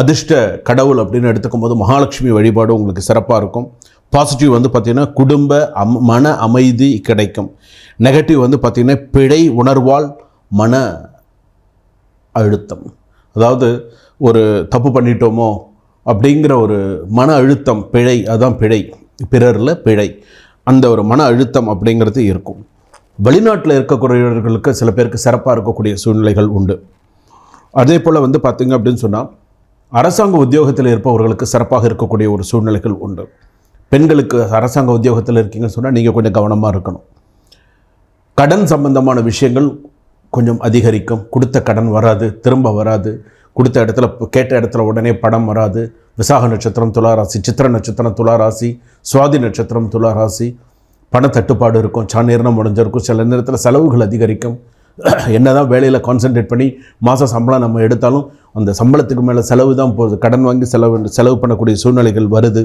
அதிர்ஷ்ட கடவுள் அப்படின்னு எடுத்துக்கும் போது மகாலட்சுமி வழிபாடு உங்களுக்கு சிறப்பாக இருக்கும். பாசிட்டிவ் வந்து பார்த்திங்கன்னா குடும்ப அம் மன அமைதி கிடைக்கும். நெகட்டிவ் வந்து பார்த்திங்கன்னா பிழை உணர்வால் மன அழுத்தம். அதாவது ஒரு தப்பு பண்ணிட்டோமோ அப்படிங்கிற ஒரு மன அழுத்தம் பிழை அதுதான் பிழை. பிறரில் பிழை. அந்த ஒரு மன அழுத்தம் அப்படிங்கிறது இருக்கும். வெளிநாட்டில் இருக்கக்கூடியவர்களுக்கு சில பேருக்கு சிறப்பாக இருக்கக்கூடிய சூழ்நிலைகள் உண்டு. அதே போல் வந்து பார்த்திங்க அப்படின்னு சொன்னால் அரசாங்க உத்தியோகத்தில் இருப்பவர்களுக்கு சிறப்பாக இருக்கக்கூடிய ஒரு சூழ்நிலைகள் உண்டு. பெண்களுக்கு அரசாங்க உத்தியோகத்தில் இருக்கீங்கன்னு சொன்னால் நீங்கள் கொஞ்சம் கவனமாக இருக்கணும். கடன் சம்பந்தமான விஷயங்கள் கொஞ்சம் அதிகரிக்கும். கொடுத்த கடன் வராது திரும்ப வராது. கொடுத்த இடத்துல கேட்ட இடத்துல உடனே படம் வராது. விசாக நட்சத்திரம் துளாராசி சித்திர நட்சத்திரம் துளாராசி சுவாதி நட்சத்திரம் துளாராசி. பண தட்டுப்பாடு இருக்கும் நேரம் முடிஞ்சிருக்கும். சில நேரத்தில் செலவுகள் அதிகரிக்கும். என்ன தான் வேலையில் கான்சென்ட்ரேட் பண்ணி மாத சம்பளம் நம்ம எடுத்தாலும் அந்த சம்பளத்துக்கு மேலே செலவு தான் போகுது. கடன் வாங்கி செலவு செலவு பண்ணக்கூடிய சூழ்நிலைகள் வருது.